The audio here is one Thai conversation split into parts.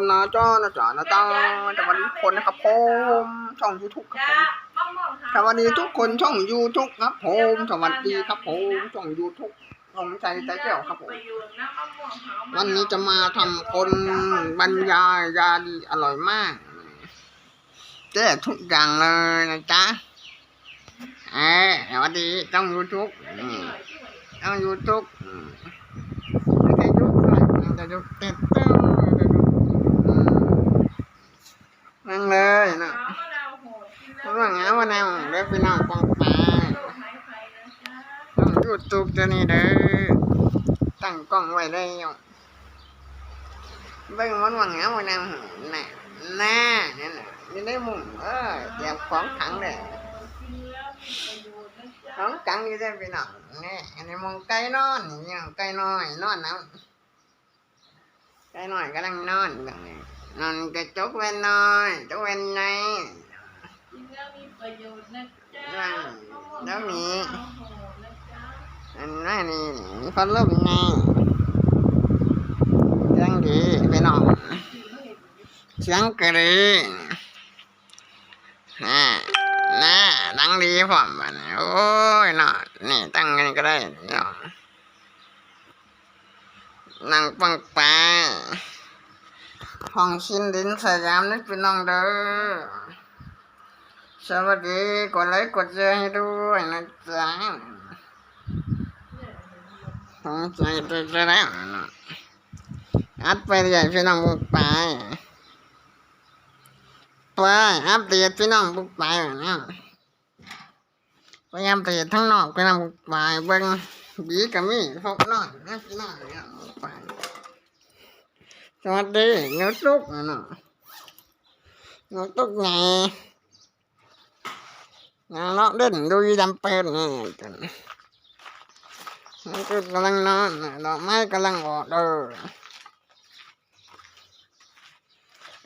นนะจ้านะจ๊ะนะจ้าสวัสดีทุกคนนะครับผมช่องยูทูบครับผมสวัสดีทุกคนช่องยูทูบครับผมสวัสดีครับผมช่องยูทูบของใจใจแก้วครับผมวันนี้จะมาทำคนบรรยายยาดีอร่อยมากแก้ทุกอย่างเลยนะจ๊ะเอ้ยสวัสดีช่องยูทูบช่องยูทูบจะยุบด้วยจะยุบเต็มเต็มจะ นั่งเลยนะเพราะว่างั้นวันนี้เด็กพี่น้องปองปายช่องยูทูบจะนี่เด้อ ตั้งกล้องไว้ได้ยังเบิ่งมันว่างามวันนั้นน่ะน่านั่นน่ะนี่ได้มุมเออเตรียมของขังเลยของขังอยู่ได้พี่น้องนี่อันนี้มองไก่นอนนี่ไก่น้อยนอนนะไก่น้อยกำลังนอนกันนี่ นอนกระจกเวนน้อยจกเวนในแล้วมีอันนั้นนี่พัดลมในยังดีพี่น้องเสียงกรีน่าน่าดังดีพร้อมบัดนี้โอ้ยน่ะนี่ตั้งกันก็ได้เนาะนั่งปังไป ห้องชินดินสยามนี่พี่น้องเด้อสวัสดีกดไลค์กดแชร์ให้ด้วยนะจ๊ะห้องใจจะแล้วเนาะอัดไปใหญ่พี่น้องบุกไปไปอัปเดตพี่น้องบุกไปนี่ยพยายามเดตทั้งนอกพี่น้องบุกไปเบิ่งบีกับมี่พบน้อยนะพี่น้องเนี่ยไป สวัสดีนื้อตุกนะนาะเนื้อตุกไงงานเลาะเล่นดูยดำเปิดนี่จนมันก็กำลังนอนดอกไม้กำลังออกเด้อ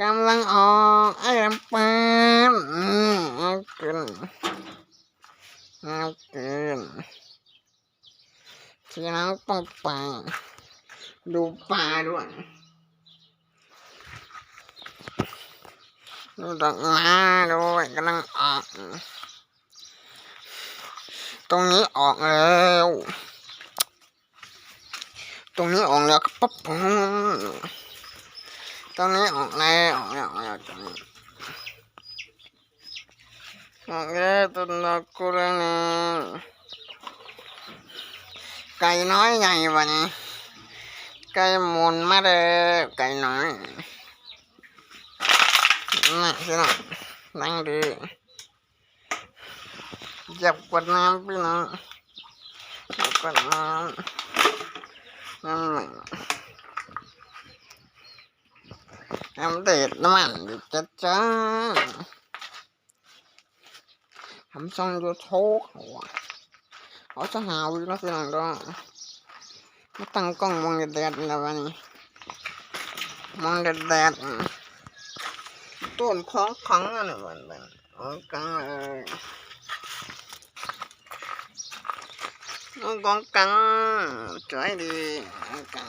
กำลังออกไอ้ลำปานอืมเอาเกินเอาเกินทีน้องป้องไปดูปลาด้วย ดูดอกไม้ด้วยกำลังออก ตรงนี้ออกแล้ว ตรงนี้ออกแล้วปั๊บปุ๊บตรงนี้ออกแล้วออกแล้วออกแล้วตรงนี้ออกแล้วต้นดอกกุหลาบนี่ไก่น้อยใหญ่วันนี้ไก่หมุนมาเลยไก่น้อย นี่พี่น้งนั่งดีจับกวดน้ำพี่น้องกวดน้ำน้ำน้ำเด็ดน้ำมันดิจัดจ้านทำซ่องยูหัวเขาจะหาวิธีพี่น้องด้วยมาตั้งกล้องมองแดดแล้ววันนี้มองแดด ต้นคล้องขังนั่นมันมันของกังน้องของกังจ่อยดีกัง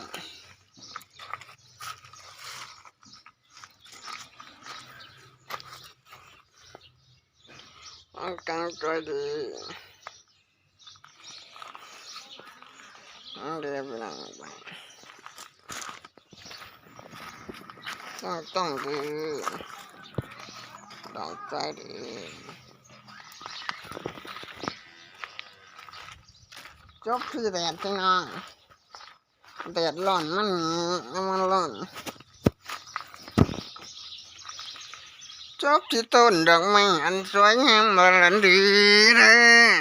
ของกังจ่อยดีเดียบร้อยไปต้องต้องดี ต้องใจดีจบที่แดดพี่น้องแดดร้อนมันมันร้อนชอบที่ต้นดอกไม้อันสวยงามบรันดีเลย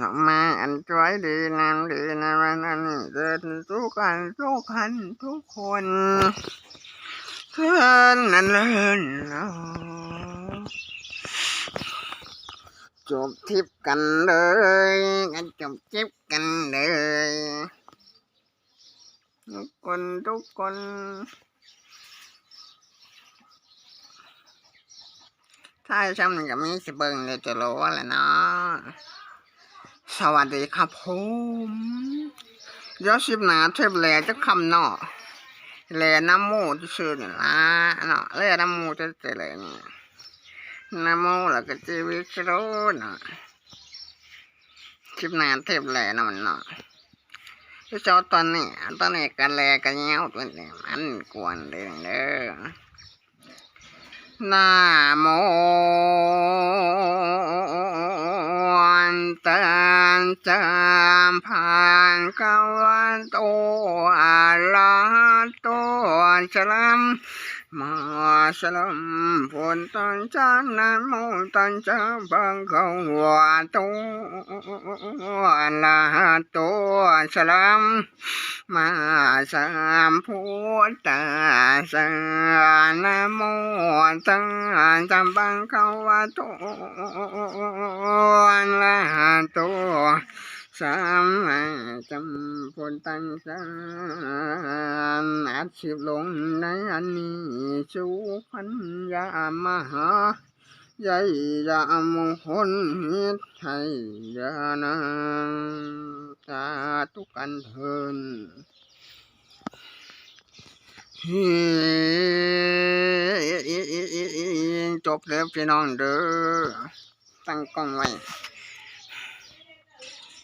ดอกไม้อันสวยดีงามดีนะวันนั้เดินทุกกันทุกคันทุกคน นนั่นเลินจบทิปกันเลยกันจบทิปกันเลยทุกคนทุกคนถ้าช่ำกับมีสิเบิงเดี๋ยวจะรู้แหละเนาะสวัสดีครับผมเดี๋ยวสิบหนาเทปแหล่จะคำเนาะ แหล่น้ำโมที่ชื่อเนี่ยละเนาะแหล่น้ำโมจะเจริญนี่น้ำโมแล้วก็จีวิชโรเนาะสิบหนาเทปแหล่นะมันเนาะที่เจ้าตอนนี้ตอนนี้กันแลกันเงี้ยวตัวนี้มันกวนเด้อเด้อนะโม ตันจามพันกวันโตอาระหะโตสลัม มาสลัมฝนตันจานะโมตันจาบังเขาวะโตอะระหะโตสลัมมาสามพุทธาสานโมตังจัมปังเขาวะโตอะระหะโต สัมจัมพุทธัสสะอาชีพลงในอันนี้สุขัญญามหาใหญ่ยามงคลฮิตให้ยานาสาธุกันเทินเฮจบแล้วพี่น้องเด้อตั้งกล้องไว้